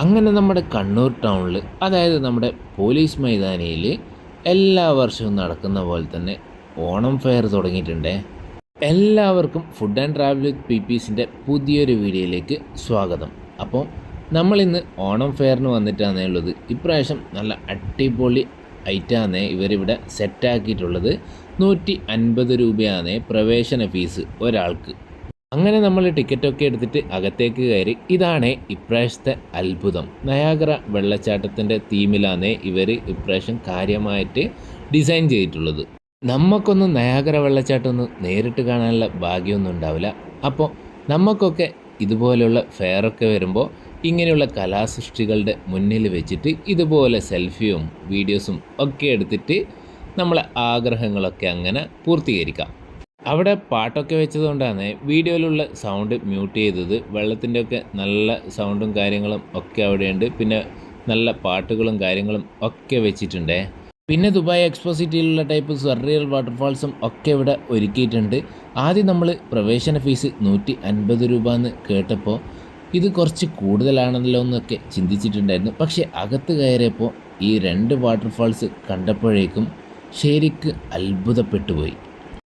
അങ്ങനെ നമ്മുടെ കണ്ണൂർ ടൗണിൽ അതായത് നമ്മുടെ പോലീസ് മൈതാനിയിൽ എല്ലാ വർഷവും നടക്കുന്ന പോലെ തന്നെ ഓണം ഫെയർ തുടങ്ങിയിട്ടുണ്ട്. എല്ലാവർക്കും food and travel with P പീസിന്റെ പുതിയൊരു വീഡിയോയിലേക്ക് സ്വാഗതം. അപ്പോൾ നമ്മളിന്ന് ഓണം ഫെയറിന് വന്നിട്ടാണേ ഉള്ളത്. ഇപ്രാവശ്യം നല്ല അടിപൊളി ഐറ്റാണ് ഇവരിവിടെ സെറ്റാക്കിയിട്ടുള്ളത് നൂറ്റി അൻപത് രൂപയാണ് പ്രവേശന ഫീസ് ഒരാൾക്ക് അങ്ങനെ നമ്മൾ ടിക്കറ്റൊക്കെ എടുത്തിട്ട് അകത്തേക്ക് കയറി ഇതാണ് ഇപ്രാവശ്യത്തെ അത്ഭുതം. നയാഗ്ര വെള്ളച്ചാട്ടത്തിന്റെ തീമിലാണ് ഇവർ ഇപ്രാവശ്യം കാര്യമായിട്ട് ഡിസൈൻ ചെയ്തിട്ടുള്ളത്. നമുക്കൊന്നും നയാഗ്ര വെള്ളച്ചാട്ടം ഒന്ന് നേരിട്ട് കാണാനുള്ള ഭാഗ്യമൊന്നും ഉണ്ടാവില്ല. അപ്പോൾ നമുക്കൊക്കെ ഇതുപോലെയുള്ള ഫെയറൊക്കെ വരുമ്പോൾ ഇങ്ങനെയുള്ള കലാസൃഷ്ടികളുടെ മുന്നിൽ വെച്ചിട്ട് ഇതുപോലെ സെൽഫിയും വീഡിയോസും ഒക്കെ എടുത്തിട്ട് നമ്മളെ ആഗ്രഹങ്ങളൊക്കെ അങ്ങനെ പൂർത്തീകരിക്കാം. അവിടെ പാട്ടൊക്കെ വെച്ചതുകൊണ്ടാണ് വീഡിയോയിലുള്ള സൗണ്ട് മ്യൂട്ട് ചെയ്തത്. വെള്ളത്തിന്റെ ഒക്കെ നല്ല സൗണ്ടും കാര്യങ്ങളും ഒക്കെ അവിടെയുണ്ട്. പിന്നെ നല്ല പാട്ടുകളും കാര്യങ്ങളും ഒക്കെ വെച്ചിട്ടുണ്ട്. പിന്നെ ദുബായ് എക്സ്പോ സിറ്റിയിലുള്ള ടൈപ്പ് സർറിയൽ വാട്ടർഫാൾസും ഒക്കെ ഇവിടെ ഒരുക്കിയിട്ടുണ്ട്. ആദ്യം നമ്മൾ പ്രവേശന ഫീസ് നൂറ്റി അൻപത് രൂപ എന്ന് കേട്ടപ്പോൾ ഇത് കുറച്ച് കൂടുതലാണല്ലോ എന്നൊക്കെ ചിന്തിച്ചിട്ടുണ്ടായിരുന്നു. പക്ഷേ അകത്ത് കയറിയപ്പോൾ ഈ രണ്ട് വാട്ടർഫാൾസ് കണ്ടപ്പോഴേക്കും ശരിക്ക് അത്ഭുതപ്പെട്ടു പോയി.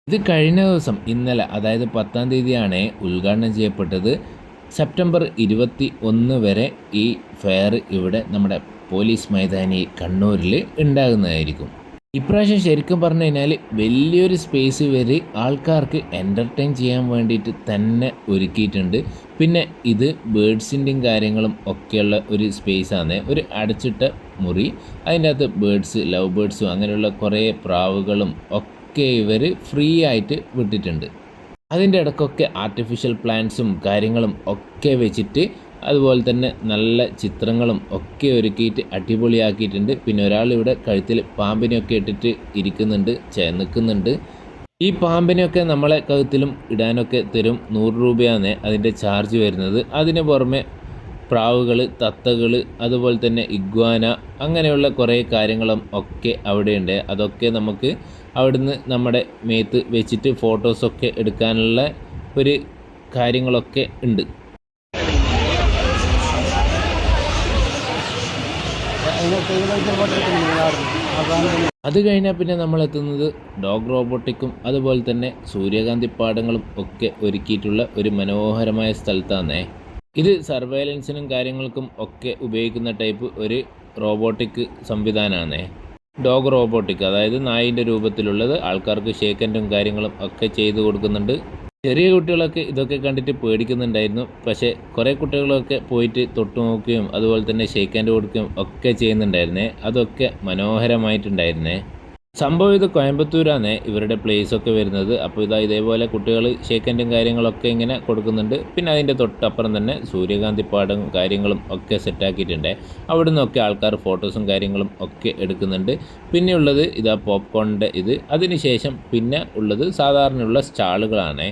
ഇത് കഴിഞ്ഞ ദിവസം ഇന്നലെ അതായത് പത്താം തീയതിയാണ് ഉദ്ഘാടനം ചെയ്യപ്പെട്ടത്. സെപ്റ്റംബർ ഇരുപത്തി ഒന്ന് വരെ ഈ ഫെയർ ഇവിടെ നമ്മുടെ പോലീസ് മൈതാനി കണ്ണൂരിൽ ഉണ്ടാകുന്നതായിരിക്കും. ഇപ്രാവശ്യം ശരിക്കും പറഞ്ഞു കഴിഞ്ഞാൽ വലിയൊരു സ്പേസ് വരെ ആൾക്കാർക്ക് എന്റർടൈൻ ചെയ്യാൻ വേണ്ടിയിട്ട് തന്നെ ഒരുക്കിയിട്ടുണ്ട്. പിന്നെ ഇത് ബേഡ്സിന്റെയും കാര്യങ്ങളും ഒക്കെയുള്ള ഒരു സ്പേസാണ് ഒരു അടച്ചിട്ട മുറി. അതിന്റെ അകത്ത് ബേഡ്സ് ലവ് ബേഡ്സും അങ്ങനെയുള്ള കുറേ പ്രാവുകളും ഒക്കെ ഇവർ ഫ്രീ ആയിട്ട് വിട്ടിട്ടുണ്ട്. അതിന്റെ ഇടയ്ക്കൊക്കെ ആർട്ടിഫിഷ്യൽ പ്ലാന്റ്സും കാര്യങ്ങളും ഒക്കെ വെച്ചിട്ട് അതുപോലെ തന്നെ നല്ല ചിത്രങ്ങളും ഒക്കെ ഒരുക്കിയിട്ട് അടിപൊളിയാക്കിയിട്ടുണ്ട്. പിന്നെ ഒരാൾ ഇവിടെ കഴുത്തിൽ പാമ്പിനെയൊക്കെ ഇട്ടിട്ട് ഇരിക്കുന്നുണ്ട് നിൽക്കുന്നുണ്ട്. ഈ പാമ്പിനെയൊക്കെ നമ്മളെ കഴുത്തിലും ഇടാനൊക്കെ തരും. നൂറ് രൂപയാണ് അതിന്റെ ചാർജ് വരുന്നത്. അതിന് പുറമെ പ്രാവുകൾ തത്തകൾ അതുപോലെ തന്നെ ഇഗ്വാന അങ്ങനെയുള്ള കുറേ കാര്യങ്ങളും ഒക്കെ അവിടെയുണ്ട്. അതൊക്കെ നമുക്ക് അവിടുന്ന് നമ്മുടെ മേത്ത് വെച്ചിട്ട് ഫോട്ടോസൊക്കെ എടുക്കാനുള്ള ഒരു കാര്യങ്ങളൊക്കെ ഉണ്ട്. അത് കഴിഞ്ഞാൽ പിന്നെ നമ്മൾ എത്തുന്നത് ഡോഗ് റോബോട്ടിക്കും അതുപോലെ തന്നെ സൂര്യകാന്തി പാടങ്ങളും ഒക്കെ ഒരുക്കിയിട്ടുള്ള ഒരു മനോഹരമായ സ്ഥലത്താണേ ഇത് സർവൈലൻസിനും കാര്യങ്ങൾക്കും ഒക്കെ ഉപയോഗിക്കുന്ന ടൈപ്പ് ഒരു റോബോട്ടിക് സംവിധാനമാണേ ഡോഗ് റോബോട്ടിക് അതായത് നായിന്റെ രൂപത്തിലുള്ളത് ആൾക്കാർക്ക് ഷേക്കന്റും കാര്യങ്ങളും ഒക്കെ ചെയ്തു കൊടുക്കുന്നുണ്ട്. ചെറിയ കുട്ടികളൊക്കെ ഇതൊക്കെ കണ്ടിട്ട് പേടിക്കുന്നുണ്ടായിരുന്നു. പക്ഷേ കുറേ കുട്ടികളൊക്കെ പോയിട്ട് തൊട്ടു നോക്കുകയും അതുപോലെ തന്നെ ഷേക്ക് ഹാൻഡ് കൊടുക്കുകയും ഒക്കെ ചെയ്യുന്നുണ്ടായിരുന്നേ. അതൊക്കെ മനോഹരമായിട്ടുണ്ടായിരുന്നേ. സംഭവം ഇത് കോയമ്പത്തൂരാണ് ഇവരുടെ ഒക്കെ വരുന്നത്. അപ്പോൾ ഇതാ ഇതേപോലെ കുട്ടികൾ ഷേക്കന്റും കാര്യങ്ങളൊക്കെ ഇങ്ങനെ കൊടുക്കുന്നുണ്ട്. പിന്നെ അതിന്റെ തൊട്ടപ്പുറം തന്നെ സൂര്യകാന്തി പാടും കാര്യങ്ങളും ഒക്കെ സെറ്റാക്കിയിട്ടുണ്ട് അവിടെ നിന്നൊക്കെ ആൾക്കാർ ഫോട്ടോസും കാര്യങ്ങളും ഒക്കെ എടുക്കുന്നുണ്ട്. പിന്നെ ഉള്ളത് ഇതാ പോപ്കോണിന്റെ ഇത്. അതിനുശേഷം പിന്നെ ഉള്ളത് സാധാരണയുള്ള സ്റ്റാളുകളാണ്.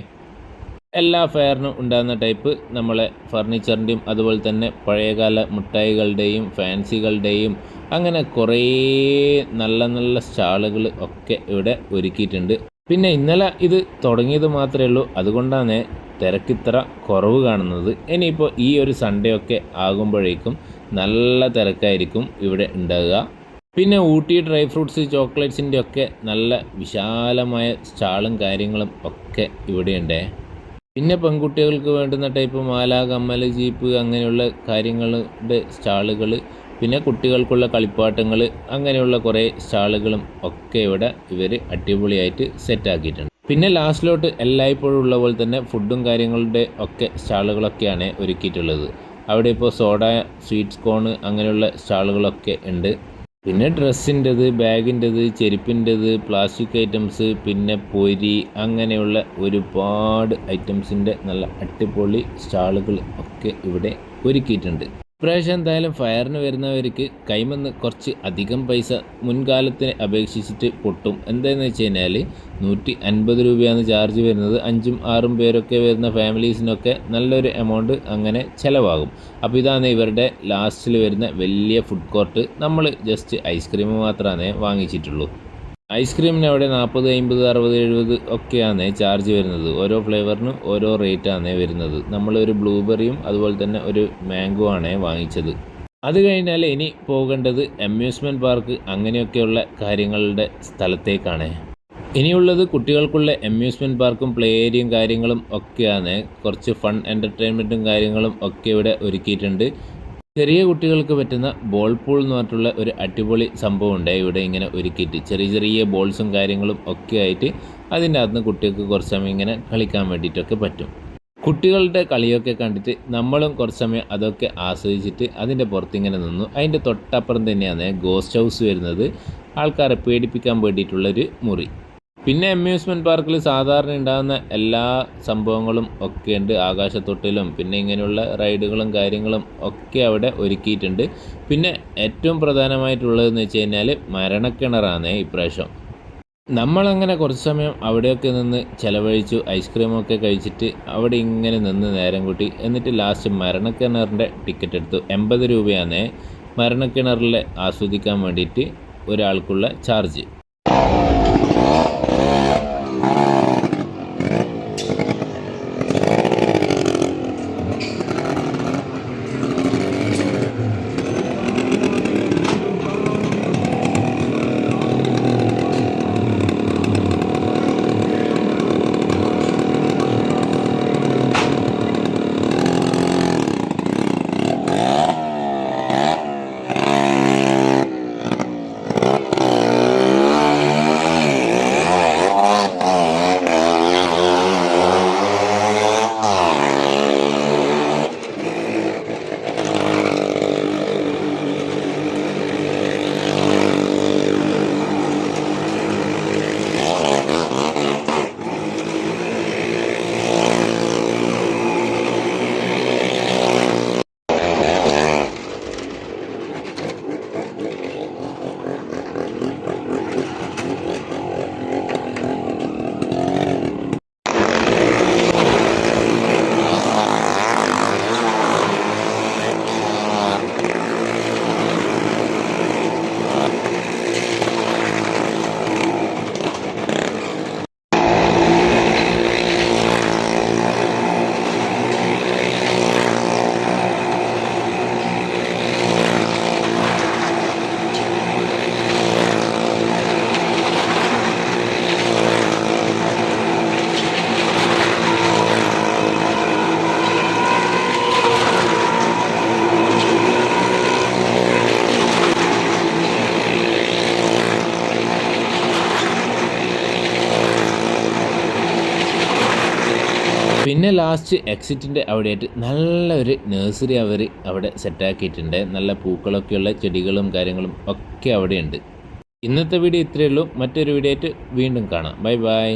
എല്ലാ ഫെയറിനും ഉണ്ടാകുന്ന ടൈപ്പ് നമ്മളെ ഫർണിച്ചറിന്റെയും അതുപോലെ തന്നെ പഴയകാല മിഠായികളുടെയും ഫാൻസികളുടെയും അങ്ങനെ കുറേ നല്ല നല്ല സ്റ്റാളുകൾ ഒക്കെ ഇവിടെ ഒരുക്കിയിട്ടുണ്ട്. പിന്നെ ഇന്നലെ ഇത് തുടങ്ങിയത് മാത്രമേ ഉള്ളൂ. അതുകൊണ്ടാണ് തിരക്കിത്ര കുറവ് കാണുന്നത്. ഇനിയിപ്പോൾ ഈ ഒരു സൺഡേ ഒക്കെ ആകുമ്പോഴേക്കും നല്ല തിരക്കായിരിക്കും ഇവിടെ ഉണ്ടാകുക പിന്നെ ഊട്ടി ഡ്രൈ ഫ്രൂട്ട്സ് ചോക്ലേറ്റ്സിന്റെ ഒക്കെ നല്ല വിശാലമായ സ്റ്റാളും കാര്യങ്ങളും ഒക്കെ ഇവിടെയുണ്ട്. പിന്നെ പെൺകുട്ടികൾക്ക് വേണ്ടുന്ന ടൈപ്പ് മാല കമ്മൽ ജീപ്പ് അങ്ങനെയുള്ള കാര്യങ്ങളുടെ സ്റ്റാളുകൾ പിന്നെ കുട്ടികൾക്കുള്ള കളിപ്പാട്ടങ്ങൾ അങ്ങനെയുള്ള കുറേ സ്റ്റാളുകളും ഒക്കെ ഇവിടെ ഇവർ അടിപൊളിയായിട്ട് സെറ്റാക്കിയിട്ടുണ്ട്. പിന്നെ ലാസ്റ്റിലോട്ട് എല്ലായ്പ്പോഴും ഉള്ള പോലെ തന്നെ ഫുഡും കാര്യങ്ങളുടെ ഒക്കെ സ്റ്റാളുകളൊക്കെയാണ് ഒരുക്കിയിട്ടുള്ളത്. അവിടെ ഇപ്പോൾ സോഡ സ്വീറ്റ്സ് കോൺ അങ്ങനെയുള്ള സ്റ്റാളുകളൊക്കെ ഉണ്ട്. പിന്നെ ഡ്രസ്സിന്റെത് ബാഗിന്റെത് ചെരുപ്പിന്റെത് പ്ലാസ്റ്റിക് ഐറ്റംസ് പിന്നെ പൊരി അങ്ങനെയുള്ള ഒരുപാട് ഐറ്റംസിന്റെ നല്ല അടിപൊളി സ്റ്റാളുകൾ ഒക്കെ ഇവിടെ ഒരുക്കിയിട്ടുണ്ട്. ഇപ്രാവശ്യം എന്തായാലും ഫയറിന് വരുന്നവർക്ക് കൈമെന്ന് കുറച്ച് അധികം പൈസ മുൻകാലത്തിനെ അപേക്ഷിച്ചിട്ട് പൊട്ടും. എന്താണെന്ന് വെച്ച് കഴിഞ്ഞാൽ നൂറ്റി അൻപത് രൂപയാണ് ചാർജ് വരുന്നത്. അഞ്ചും ആറും പേരൊക്കെ വരുന്ന ഫാമിലീസിനൊക്കെ നല്ലൊരു എമൗണ്ട് അങ്ങനെ ചിലവാകും. അപ്പോൾ ഇതാണ് ഇവരുടെ ലാസ്റ്റിൽ വരുന്ന വലിയ ഫുഡ് കോർട്ട് നമ്മൾ ജസ്റ്റ് ഐസ്ക്രീം മാത്രമാണ് വാങ്ങിച്ചിട്ടുള്ളൂ. ഐസ്ക്രീമിന് അവിടെ നാൽപ്പത് അമ്പത് അറുപത് എഴുപത് ഒക്കെയാണ് ചാർജ് വരുന്നത്. ഓരോ ഫ്ലേവറിനും ഓരോ റേറ്റാണ് വരുന്നത്. നമ്മളൊരു ബ്ലൂബെറിയും അതുപോലെ തന്നെ ഒരു മാംഗോ ആണ് വാങ്ങിച്ചത്. അത് കഴിഞ്ഞാൽ ഇനി പോകേണ്ടത് അമ്യൂസ്മെന്റ് പാർക്ക് അങ്ങനെയൊക്കെയുള്ള കാര്യങ്ങളുടെ സ്ഥലത്തേക്കാണ്. ഇനിയുള്ളത് കുട്ടികൾക്കുള്ള അമ്യൂസ്മെന്റ് പാർക്കും പ്ലേ ഏരിയയും കാര്യങ്ങളും ഒക്കെയാണ്. കുറച്ച് ഫൺ എന്റർടൈൻമെന്റും കാര്യങ്ങളും ഒക്കെ ഇവിടെ ഒരുക്കിയിട്ടുണ്ട്. ചെറിയ കുട്ടികൾക്ക് പറ്റുന്ന ബോൾ പൂൾ എന്ന് പറഞ്ഞിട്ടുള്ള ഒരു അടിപൊളി സംഭവം ഉണ്ട് ഇവിടെ ഇങ്ങനെ ഒരുക്കിയിട്ട് ചെറിയ ചെറിയ ബോൾസും കാര്യങ്ങളും ഒക്കെ ആയിട്ട് അതിന്റെ അകത്ത് കുട്ടികൾക്ക് കുറച്ച് സമയം ഇങ്ങനെ കളിക്കാൻ വേണ്ടിയിട്ടൊക്കെ പറ്റും. കുട്ടികളുടെ കളിയൊക്കെ കണ്ടിട്ട് നമ്മളും കുറച്ച് സമയം അതൊക്കെ ആസ്വദിച്ചിട്ട് അതിന്റെ പുറത്തിങ്ങനെ നിന്നു. അതിന്റെ തൊട്ടപ്പുറം തന്നെയാണ് ഗോസ്റ്റ് ഹൗസ് വരുന്നത്. ആൾക്കാരെ പേടിപ്പിക്കാൻ വേണ്ടിയിട്ടുള്ളൊരു മുറി. പിന്നെ അമ്യൂസ്മെന്റ് പാർക്കിൽ സാധാരണ ഉണ്ടാകുന്ന എല്ലാ സംഭവങ്ങളും ഒക്കെ ഉണ്ട് ആകാശത്തൊട്ടിലും പിന്നെ ഇങ്ങനെയുള്ള റൈഡുകളും കാര്യങ്ങളും ഒക്കെ അവിടെ ഒരുക്കിയിട്ടുണ്ട്. പിന്നെ ഏറ്റവും പ്രധാനമായിട്ടുള്ളതെന്ന് വെച്ച് കഴിഞ്ഞാൽ മരണക്കിണറാണ് ഇപ്രാവശ്യം നമ്മളങ്ങനെ കുറച്ച് സമയം അവിടെയൊക്കെ നിന്ന് ചിലവഴിച്ചു ഐസ്ക്രീമൊക്കെ കഴിച്ചിട്ട് അവിടെ ഇങ്ങനെ നിന്ന് നേരം കൂട്ടി. എന്നിട്ട് ലാസ്റ്റ് മരണക്കിണറിന്റെ ടിക്കറ്റ് എടുത്തു. എൺപത് രൂപയാണ് മരണക്കിണറിൽ ആസ്വദിക്കാൻ വേണ്ടിയിട്ട് ഒരാൾക്കുള്ള ചാർജ് പിന്നെ ലാസ്റ്റ് എക്സിറ്റിന്റെ അവിടെയായിട്ട് നല്ലൊരു നഴ്സറി അവർ അവിടെ സെറ്റാക്കിയിട്ടുണ്ട് നല്ല പൂക്കളൊക്കെയുള്ള ചെടികളും കാര്യങ്ങളും ഒക്കെ അവിടെയുണ്ട്. ഇന്നത്തെ വീഡിയോ ഇത്രയേ ഉള്ളൂ. മറ്റൊരു വീഡിയോ ആയിട്ട് വീണ്ടും കാണാം. Bye bye